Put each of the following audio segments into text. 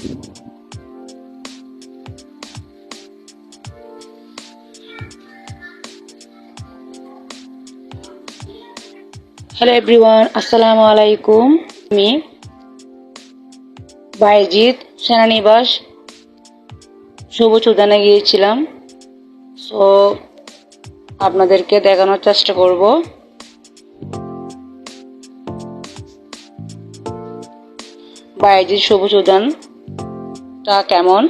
Hello everyone আসসালামু আলাইকুম আমি বাইজিৎ সেনানিবাস সবুজ উদ্যানে গিয়েছিলাম। সো আপনাদেরকে দেখানোর চেষ্টা করব। বাইজিৎ সবুজ উদ্যানটা কেমন?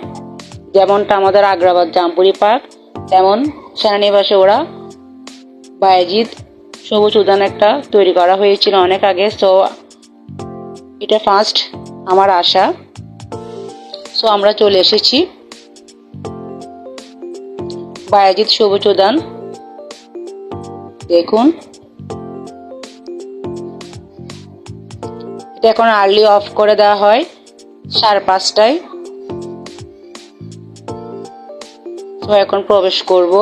যেমনটা আমাদের আগ্রাবাদ জামপুরি পার্ক, তেমন সেনানিবাসে ওরা বায়েজিৎ সবুজ উদ্যান একটা তৈরি করা হয়েছিল অনেক আগে। সো এটা ফার্স্ট আমার আশা। সো আমরা চলে এসেছি বায়াজিৎ সবুজ উদ্যান। দেখুন। এটা এখন আর্লি অফ করে দেওয়া হয়, সাড়ে পাঁচটায়। তো এখন প্রবেশ করব।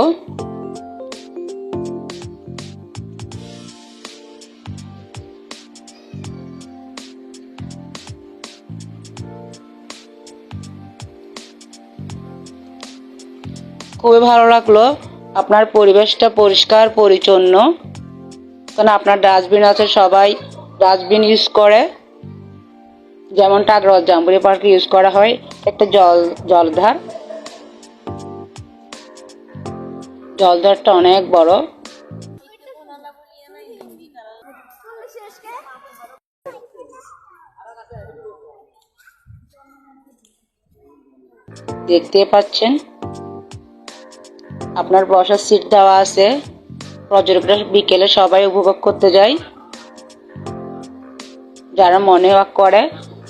খুবই ভালো লাগল। আপনার পরিবেশটা পরিষ্কার, পরিচ্ছন্ন। কারণ আপনার ডাস্টবিন আছে, সবাই ডাস্টবিন ইউজ করে। যেমন টাগরজ জাম্বুরি পার্কে ইউজ করা হয়, একটা জল, জলধার। জলধারটা অনেক বড়। দেখতে পাচ্ছেন, আপনার বসার সিট দেওয়া আছে। পর্যটকরা বিকেলে সবাই উপভোগ করতে যায়। যারা মনে ওয়াক করে,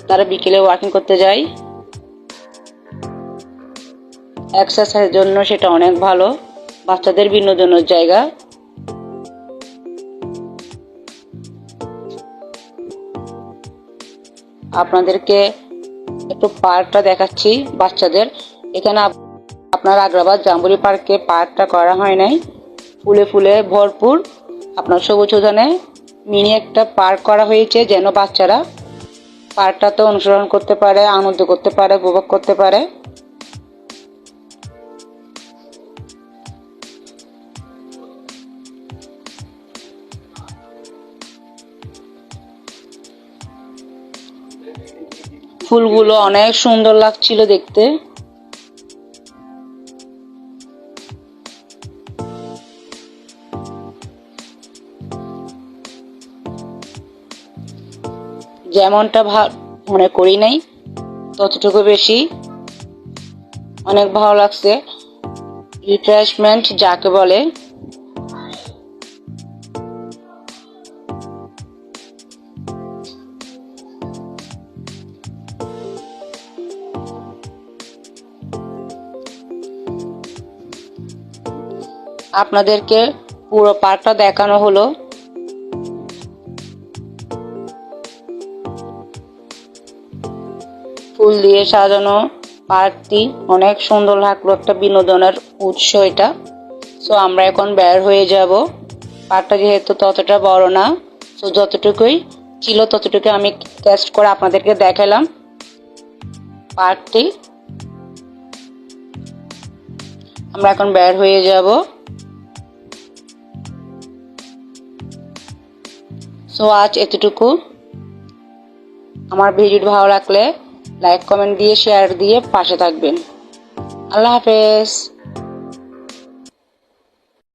তারা বিকেলে ওয়াকিং করতে যায়। এক্সারসাইজের জন্য সেটা অনেক ভালো। বাচ্চাদের বিনোদনের জায়গা। আপনাদেরকে একটু পার্কটা দেখাচ্ছি বাচ্চাদের। এখানে আপ- আপনার আগ্রাবাদ জাম্বুরি পার্কে পার্কটা করা হয় নাই। ফুলে ফুলে ভরপুর। আপনার সবুজ উদ্যানে মিনি একটা পার্ক করা হয়েছে যেন বাচ্চারা পার্কটাতে অনুসরণ করতে পারে, আনন্দ করতে পারে, উপভোগ করতে পারে। ফুলগুলো অনেক সুন্দর লাগছিল দেখতে। যেমনটা মনে করি নাই, ততটুকু বেশি। অনেক ভালো লাগছে। রিফ্রেশমেন্ট যাকে বলে। আপনাদেরকে পুরো পার্কটা দেখানো হলো। ফুল দিয়ে সাজানো পার্কটি অনেক সুন্দর লাগল, একটা বিনোদনের উৎস এটা। সো আমরা এখন বের হয়ে যাব। পার্কটা যেহেতু ততটা বড় না সো যতটুকুই ছিল ততটুকু আমি টেস্ট করে আপনাদেরকে দেখালাম পার্কটি। আমরা এখন বের হয়ে যাব। সো আজ এতটুকু। আমার ভিডিও ভালো লাগলে লাইক, কমেন্ট দিয়ে শেয়ার দিয়ে পাশে থাকবেন। আল্লাহ হাফেজ।